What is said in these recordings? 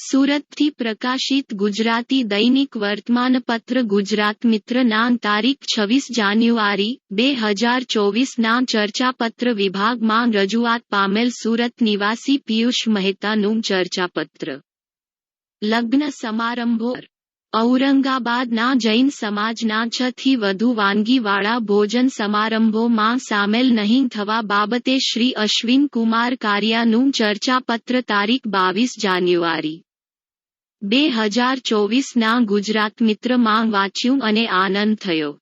સુરતથી પ્રકાશિત ગુજરાતી દૈનિક વર્તમાનપત્ર ગુજરાત મિત્રના તારીખ છવ્વીસ જાન્યુઆરી, બે હજાર ચોવીસના ચર્ચાપત્ર વિભાગમાં રજૂઆત પામેલ સુરત નિવાસી પિયુષ મહેતાનું ચર્ચાપત્ર. લગ્ન સમારંભો. ઔરંગાબાદના જૈન સમાજના છ થી વધુ વાનગીવાળા ભોજન સમારંભોમાં સામેલ નહીં થવા બાબતે શ્રી અશ્વિન કુમાર કારિયાનું ચર્ચાપત્ર તારીખ બાવીસ જાન્યુઆરી. બે હજાર ચોવીસના ગુજરાત મિત્રમાં વાંચ્યું અને આનંદ થયો.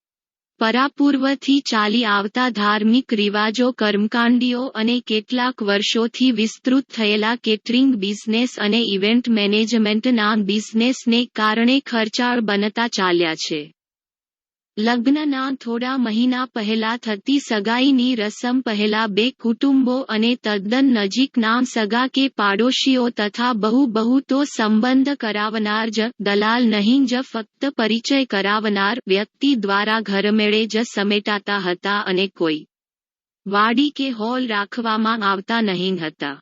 પરાપૂર્વથી ચાલી આવતા ધાર્મિક રિવાજો, કર્મકાંડીઓ અને કેટલાક વર્ષોથી વિસ્તૃત થયેલા કેટરિંગ બિઝનેસ અને ઇવેન્ટ મેનેજમેન્ટના બિઝનેસને કારણે ખર્ચાળ બનતા ચાલ્યા છે. લગ્નના થોડા મહિના પહેલા થતી સગાઈની રસમ પહેલા બે કુટુંબો અને તદ્દન નજીકના સગા કે પાડોશીઓ તથા બહુ બહુ તો સંબંધ કરાવનાર જ દલાલ નહીં, જ ફક્ત પરિચય કરાવનાર વ્યક્તિ દ્વારા ઘરમેળે જ સમેટાતા હતા અને કોઈ વાડી કે હોલ રાખવામાં આવતા નહીં હતા.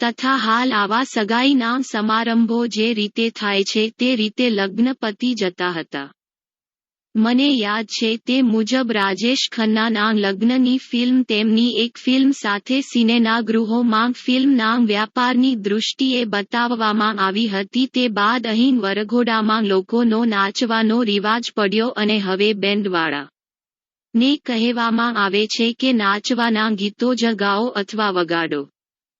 તથા હાલ આવા સગાઈના સમારંભો જે રીતે થાય છે તે રીતે લગ્ન પતી જતા હતા. મને યાદ છે તે મુજબ રાજેશ ખન્નાના લગ્નની ફિલ્મ તેમની એક ફિલ્મ સાથે સિનેના ગૃહોમાં ફિલ્મના વ્યાપારની દૃષ્ટિએ બતાવવામાં આવી હતી. તે બાદ અહીં વરઘોડામાં લોકોનો નાચવાનો રિવાજ પડ્યો અને હવે બેન્ડવાળા ને કહેવામાં આવે છે કે નાચવાના ગીતો જ ગાઓ અથવા વગાડો.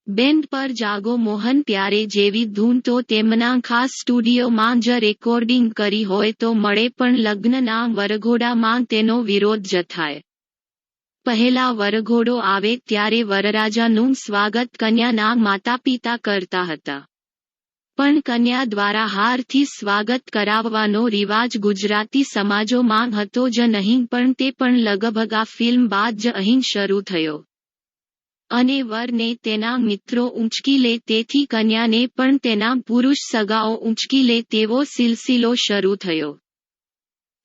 બેન્ડ પર જાગો મોહન ત્યારે જેવી ધૂન તો તેમના ખાસ સ્ટુડિયોમાં જ રેકોર્ડિંગ કરી હોય તો મળે પણ લગ્નના વરઘોડામાં તેનો વિરોધ જ થાય. પહેલા વરઘોડો આવે ત્યારે વરરાજાનું સ્વાગત કન્યાના માતાપિતા કરતા હતા. પણ કન્યા દ્વારા હારથી સ્વાગત કરાવવાનો રિવાજ ગુજરાતી સમાજોમાં હતો જ નહીં પણ તે પણ લગભગ આ ફિલ્મ બાદ જ અહીં શરૂ થયો. અને વરને તેના મિત્રો ઊંચકી લે, તેથી કન્યાને પણ તેના પુરુષ સગાઓ ઊંચકી લે તેવો સિલસિલો શરૂ થયો.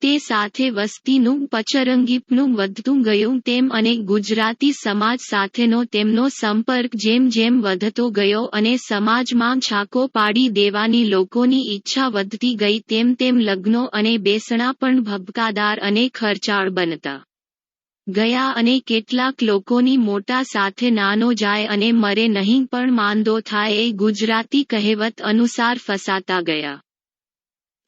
તે સાથે વસ્તીનું, પચરંગીપનું વધતું ગયું તેમ અને ગુજરાતી સમાજ સાથેનો તેમનો સંપર્ક જેમ જેમ વધતો ગયો અને સમાજમાં છાકો પાડી દેવાની લોકોની ઈચ્છા વધતી ગઈ તેમ તેમ લગ્નો અને બેસણા પણ ભબકાદાર અને ખર્ચાળ બનતા. ગયા અને કેટલાક લોકોની મોટા સાથે નાનો જાય અને મરે નહીં પણ માંદો થાય એ ગુજરાતી કહેવત અનુસાર ફસાતા ગયા.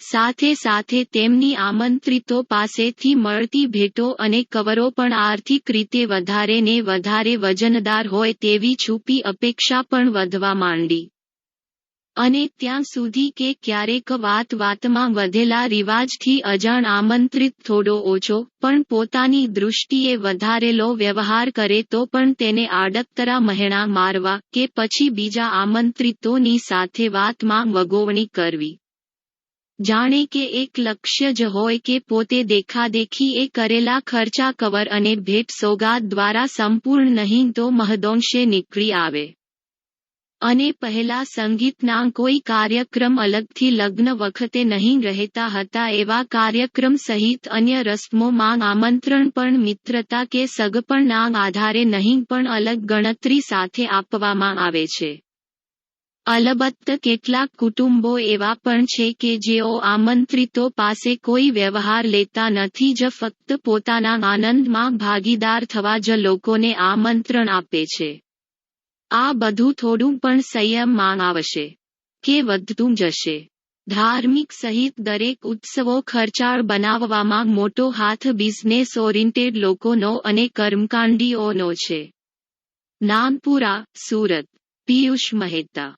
સાથે સાથે તેમની આમંત્રિતો પાસેથી મળતી ભેટો અને કવરો પણ આર્થિક રીતે વધારે ને વધારે વજનદાર હોય તેવી છૂપી અપેક્ષા પણ વધવા માંડી. અને ત્યાં સુધી કે ક્યારેક વાત વાતમાં વધેલા રિવાજથી અજાણ આમંત્રિત થોડો ઓછો, પણ પોતાની દૃષ્ટિએ વધારેલો વ્યવહાર કરે તો પણ તેને આડકતરા મહેણા મારવા કે પછી બીજા આમંત્રિતોની સાથે વાતમાં વગોવણી કરવી. જાણે કે એક લક્ષ્ય જ હોય કે પોતે દેખાદેખી એ કરેલા ખર્ચા કવર અને ભેટ સોગાદ દ્વારા સંપૂર્ણ નહીં તો મહદોંશે નીકળી આવે. અને પહેલા સંગીતના કોઈ કાર્યક્રમ અલગથી લગ્ન વખતે નહીં રહેતા હતા એવા કાર્યક્રમ સહિત અન્ય રસ્મોમાં આમંત્રણ પણ મિત્રતા કે સગપણના આધારે નહીં પણ અલગ ગણતરી સાથે આપવામાં આવે છે. અલબત્ત કેટલાક કુટુંબો એવા પણ છે કે જેઓ આમંત્રિતો પાસે કોઈ વ્યવહાર લેતા નથી જ ફક્ત પોતાના આનંદમાં ભાગીદાર થવા જ લોકોને આમંત્રણ આપે છે. આ બધું થોડું પણ સંયમમાં આવશે કે વધતું જશે. ધાર્મિક સહિત દરેક ઉત્સવો ખર્ચાળ બનાવવામાં મોટો હાથ બિઝનેસ ઓરિએન્ટેડ લોકોનો અને કર્મકાંડીઓનો છે. નાનપુરા, સુરત. પિયુષ મહેતા.